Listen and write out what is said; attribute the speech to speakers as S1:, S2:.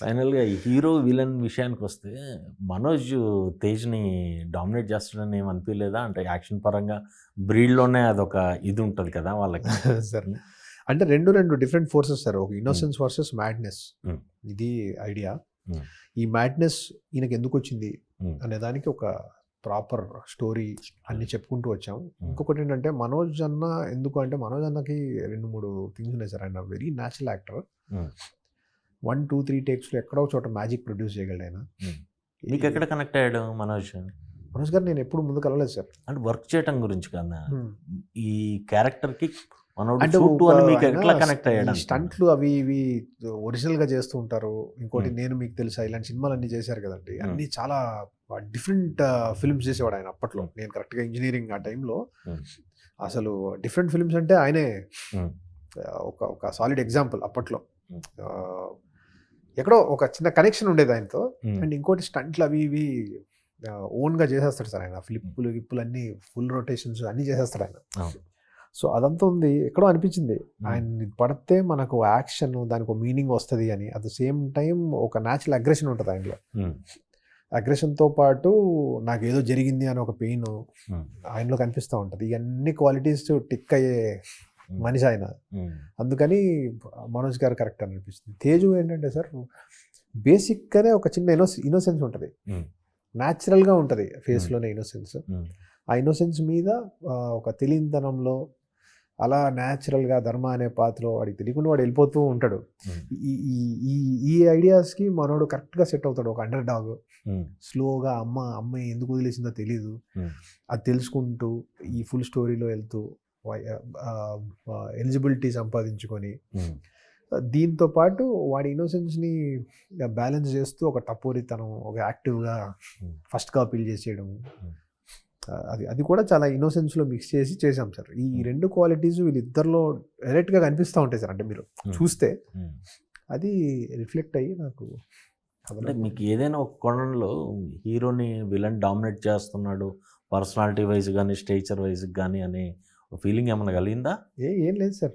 S1: ఫైనల్గా hero villain విషయానికి వస్తే మనోజ్ తేజ్ని డామినేట్ చేస్తాడని ఏం అనిపించలేదా అంటే యాక్షన్ పరంగా బ్రీడ్లోనే అదొక ఇది ఉంటుంది కదా వాళ్ళకి
S2: సార్ అంటే రెండు రెండు డిఫరెంట్ ఫోర్సెస్ సార్ ఒక ఇన్నోసెన్స్ వర్సెస్ మ్యాడ్నెస్. ఇది ఐడియా. ఈ మ్యాడ్నెస్ ఈయనకి ఎందుకు వచ్చింది. అనే దానికి ఒక ప్రాపర్ స్టోరీ అన్ని చెప్పుకుంటూ వచ్చాం. ఇంకొకటి ఏంటంటే మనోజ్ అన్న ఎందుకు అంటే మనోజ్ అన్నకి రెండు మూడు థింగ్స్ ఉన్నాయి సార్ ఆయన very natural actor. One two three టేక్స్లో ఎక్కడో చోట మ్యాజిక్ ప్రొడ్యూస్ చేయగలడు ఆయన.
S1: మీకు ఎక్కడ కనెక్ట్ అయ్యాడు మనోజ్
S2: మనోజ్ గారు నేను ఎప్పుడు ముందు కలవలేదు సార్.
S1: అంటే వర్క్ చేయటం గురించి కదా. ఈ క్యారెక్టర్కి
S2: స్టంట్లు అవి ఇవి ఒరిజినల్గా చేస్తూ ఉంటారు. ఇంకోటి. నేను మీకు తెలుసా ఇలాంటి సినిమాలు అన్ని చేశారు కదండి. అన్ని చాలా డిఫరెంట్ ఫిల్మ్స్ చేసేవాడు ఆయన అప్పట్లో. నేను కరెక్ట్గా ఇంజనీరింగ్ ఆ టైంలో. అసలు డిఫరెంట్ ఫిల్మ్స్ అంటే ఆయనే ఒక ఒక సాలిడ్ ఎగ్జాంపుల్ అప్పట్లో. ఎక్కడో ఒక చిన్న కనెక్షన్ ఉండేది ఆయనతో. అండ్ ఇంకోటి స్టంట్లు అవి ఇవి ఓన్గా చేసేస్తాడు సార్ ఆయన ఫ్లిప్పులు గిప్పులు అన్ని ఫుల్ రొటేషన్స్ అన్ని చేసేస్తాడు ఆయన. సో అదంతా ఉంది ఎక్కడో అనిపించింది. ఆయన పడితే మనకు యాక్షన్ దానికి ఒక మీనింగ్ వస్తుంది అని అట్ ద సేమ్ టైం ఒక న్యాచురల్ అగ్రెషన్ ఉంటుంది ఆయనలో. అగ్రెషన్తో పాటు నాకు ఏదో జరిగింది అని ఒక పెయిన్. ఆయనలో కనిపిస్తూ ఉంటుంది ఇవన్నీ క్వాలిటీస్ టిక్ అయ్యే. మనిషి ఆయన. అందుకని మనోజ్ గారు కరెక్ట్ అని అనిపిస్తుంది తేజు ఏంటంటే సార్ బేసిక్గానే ఒక చిన్న ఇనో ఇన్నోసెన్స్ ఉంటుంది. న్యాచురల్గా ఉంటుంది ఫేస్లోనే ఇన్నోసెన్స్. ఆ ఇన్నోసెన్స్ మీద ఒక తెలియనితనంలో అలా న్యాచురల్గా ధర్మ అనే పాత్రలో వాడికి తెలియకుండా వాడు వెళ్ళిపోతూ ఉంటాడు. ఈ ఈ ఈ ఐడియాస్కి మనోడు కరెక్ట్గా సెట్ అవుతాడు ఒక అండర్ డాగ్. స్లోగా అమ్మ అమ్మాయి ఎందుకు వదిలేసిందో తెలియదు. అది తెలుసుకుంటూ ఈ ఫుల్ స్టోరీలో వెళ్తూ ఎలిజిబిలిటీ సంపాదించుకొని
S1: Hmm.
S2: దీంతో పాటు వాడి ఇన్నోసెన్స్ని బ్యాలెన్స్ చేస్తూ ఒక టపోరితనం ఒక యాక్టివ్గా
S1: Hmm.
S2: ఫస్ట్ కాపీలు చేసేయడం
S1: Hmm.
S2: అది అది కూడా చాలా ఇన్నోసెన్స్లో మిక్స్ చేసి చేసాం సార్ ఈ. రెండు క్వాలిటీస్ వీళ్ళిద్దరిలో డైరెక్ట్గా కనిపిస్తూ ఉంటాయి సార్ అంటే మీరు. చూస్తే. అది రిఫ్లెక్ట్ అయ్యి నాకు
S1: అంటే మీకు ఏదైనా ఒక కోణంలో హీరోని విలన్ డామినేట్ చేస్తున్నాడు పర్సనాలిటీ వైజ్ కానీ స్టేచర్ వైజ్ కానీ అనే ఫీలింగ్ ఏమైనా కలిగిందా
S2: ఏ ఏం లేదు సార్.